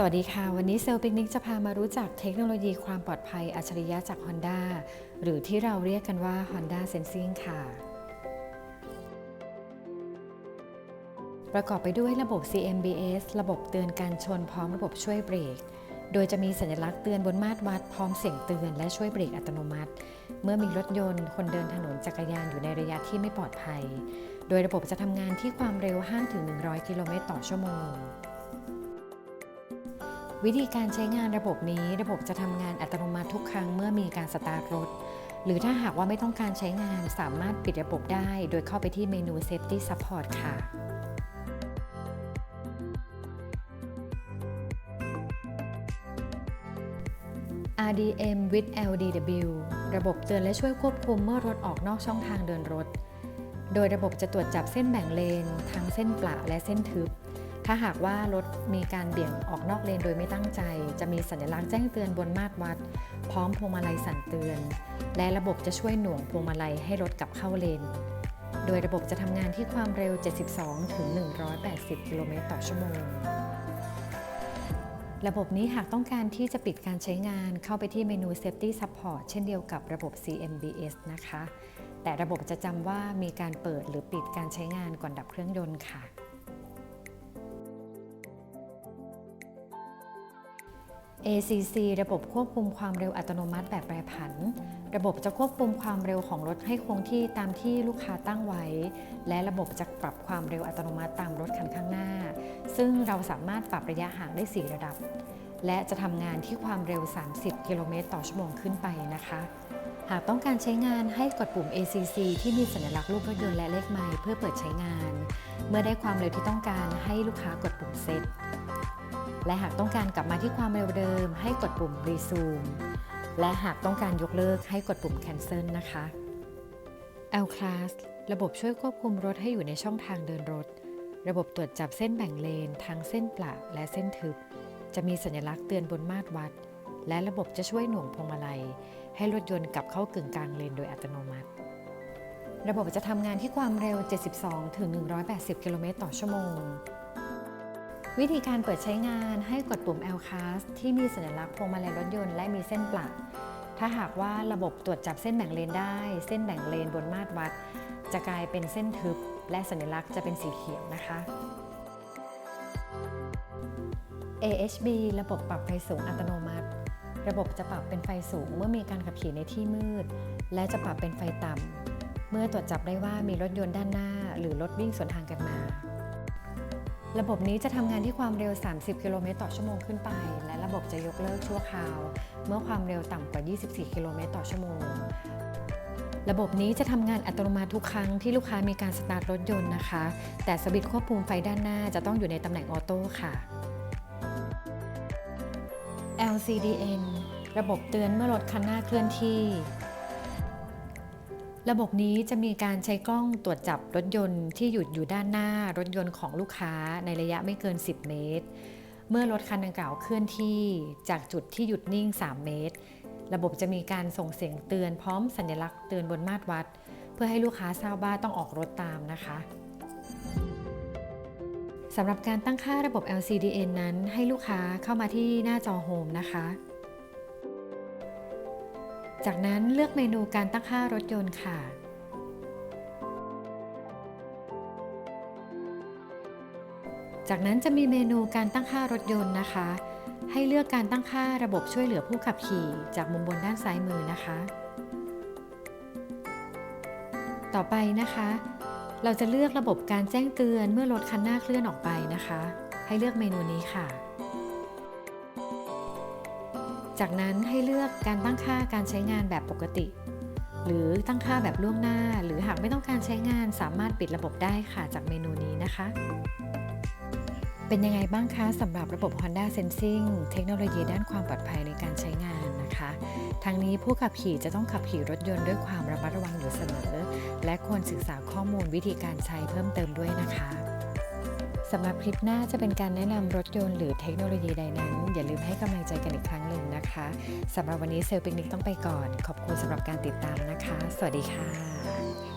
สวัสดีค่ะ วันนี้เซลล์ปิกนิกจะพามารู้จักเทคโนโลยีความปลอดภัยอัจฉริยะจาก Honda หรือที่เราเรียกกันว่า Honda Sensing ค่ะ ประกอบไปด้วยระบบ CMBS ระบบเตือนการชนพร้อมระบบช่วยเบรก โดยจะมีสัญลักษณ์เตือนบนมาตรวัดพร้อมเสียงเตือนและช่วยเบรกอัตโนมัติ เมื่อมีรถยนต์ คนเดินถนนจักรยานอยู่ในระยะที่ไม่ปลอดภัย โดยระบบจะทำงานที่ความเร็ว5ถึง 100 กิโลเมตรต่อชั่วโมง วิธีการใช้งานระบบนี้ ระบบจะทำงานอัตโนมัติทุกครั้งเมื่อมีการสตาร์ทรถ หรือถ้าหากว่าไม่ต้องการใช้งานสามารถปิดระบบได้ โดยเข้าไปที่เมนู Safety Support ค่ะ RDM with LDW ระบบเตือนและช่วยควบคุมเมื่อรถออกนอกช่องทางเดินรถ โดยระบบจะตรวจจับเส้นแบ่งเลน ทั้งเส้นปล่าและเส้นทึบ ถ้าหากว่ารถมีการเบี่ยงออกนอกเลนโดยไม่ตั้งใจ จะมีสัญลักษณ์แจ้งเตือนบนมาตรวัด พร้อมพวงมาลัยสั่นเตือน และระบบจะช่วยหน่วงพวงมาลัยให้รถกลับเข้าเลน โดยระบบจะทำงานที่ความเร็ว 72 ถึง 180 กิโลเมตรต่อชั่วโมง ระบบนี้หากต้องการที่จะปิดการใช้งานเข้าไปที่เมนู Safety Support เช่นเดียวกับระบบ CMBS นะคะ แต่ระบบจะจำว่ามีการเปิดหรือปิดการใช้งานก่อนดับเครื่องยนต์ค่ะ ACC ระบบควบคุมความเร็วอัตโนมัติแบบแปรผัน ระบบจะควบคุมความเร็วของรถให้คงที่ตามที่ลูกค้าตั้งไว้ และระบบจะปรับความเร็วอัตโนมัติตามรถคันข้างหน้า ซึ่งเราสามารถปรับระยะห่างได้ 4 ระดับ และจะทำงานที่ความเร็ว 30 กิโลเมตรต่อชั่วโมงขึ้นไปนะคะ หากต้องการใช้งานให้กดปุ่ม ACC ที่มีสัญลักษณ์รูปรถยนต์และเลขไมล์เพื่อเปิดใช้งาน เมื่อได้ความเร็วที่ต้องการให้ลูกค้ากดปุ่มเซต และหากต้องการกลับมาที่ความเร็วเดิม ให้กดปุ่ม Resume และหากต้องการยกเลิกให้กดปุ่ม Cancel นะคะ L Class ระบบช่วยควบคุมรถให้อยู่ในช่องทางเดินรถ ระบบตรวจจับเส้นแบ่งเลน ทั้งเส้นเปล่าและเส้นทึบ จะมีสัญลักษณ์เตือนบนมาตรวัด และระบบจะช่วยหน่วงพวงมาลัย ให้รถยนต์กลับเข้ากึ่งกลางเลนโดยอัตโนมัติ ระบบจะทำงานที่ความเร็ว 72 ถึง 180 กิโลเมตรต่อชั่วโมง วิธีการเปิดใช้งานให้กดปุ่ม L Class ที่มีสัญลักษณ์พวงมาลัยรถยนต์และมีเส้นปลักถ้าหากว่าระบบตรวจจับเส้นแบ่งเลนได้ เส้นแบ่งเลนบนมาตรวัด จะกลายเป็นเส้นทึบ และสัญลักษณ์จะเป็นสีเขียวนะคะ AHB ระบบปรับไฟสูงอัตโนมัติ ระบบจะปรับเป็นไฟสูงเมื่อมีการขับขี่ในที่มืด และจะปรับเป็นไฟต่ำเมื่อตรวจจับได้ว่ามีรถยนต์ด้านหน้า หรือรถวิ่งสวนทางกันมา ระบบนี้จะทำงานที่ความเร็ว 30 กิโลเมตรต่อชั่วโมงขึ้นไป และระบบจะยกเลิกชั่วคราว เมื่อความเร็วต่ำกว่า 24 กิโลเมตรต่อชั่วโมง ระบบนี้จะทำงานอัตโนมัติทุกครั้งที่ลูกค้ามีการสตาร์ทรถยนต์นะคะ แต่สวิตช์ควบคุมไฟด้านหน้าจะต้องอยู่ในตำแหน่งออโต้ค่ะ LCDN ระบบเตือนเมื่อรถคันหน้าเคลื่อนที่ ระบบนี้จะมีการใช้กล้องตรวจจับรถยนต์ที่หยุดอยู่ด้านหน้ารถยนต์ของลูกค้าในระยะไม่เกิน 10 เมตร เมื่อรถคันดังกล่าวเคลื่อนที่จากจุดที่หยุดนิ่ง 3 เมตร ระบบจะมีการส่งเสียงเตือนพร้อมสัญลักษณ์เตือนบนมาตรวัด เพื่อให้ลูกค้าทราบว่าต้องออกรถตามนะคะสำหรับการตั้งค่าระบบ LCDN นั้นให้ลูกค้าเข้ามาที่หน้าจอโฮมนะคะ จากนั้นเลือกเมนูการตั้งค่ารถยนต์ค่ะ จากนั้นจะมีเมนูการตั้งค่ารถยนต์นะคะ ให้เลือกการตั้งค่าระบบช่วยเหลือผู้ขับขี่ จากมุมบนด้านซ้ายมือนะคะ ต่อไปนะคะ เราจะเลือกระบบการแจ้งเตือนเมื่อรถคันหน้าเคลื่อนออกไปนะคะ ให้เลือกเมนูนี้ค่ะ จากนั้นให้เลือกการตั้งค่าการใช้งานแบบปกติ หรือตั้งค่าแบบล่วงหน้า หรือหากไม่ต้องการใช้งานสามารถปิดระบบได้ค่ะจากเมนูนี้นะคะ เป็นยังไงบ้างคะสำหรับระบบ Honda Sensing เทคโนโลยีด้านความปลอดภัยในการใช้งานนะคะทั้งนี้ผู้ขับขี่จะต้องขับขี่รถยนต์ด้วยความระมัดระวังอยู่เสมอ และควรศึกษาข้อมูลวิธีการใช้เพิ่มเติมด้วยนะคะ สำหรับคลิปหน้าจะเป็นการแนะนำรถยนต์หรือเทคโนโลยีใดนั้น อย่าลืมให้กำลังใจกันอีกครั้งหนึ่งนะคะสำหรับวันนี้เซลล์ปิกนิกต้องไปก่อน ขอบคุณสำหรับการติดตามนะคะ สวัสดีค่ะ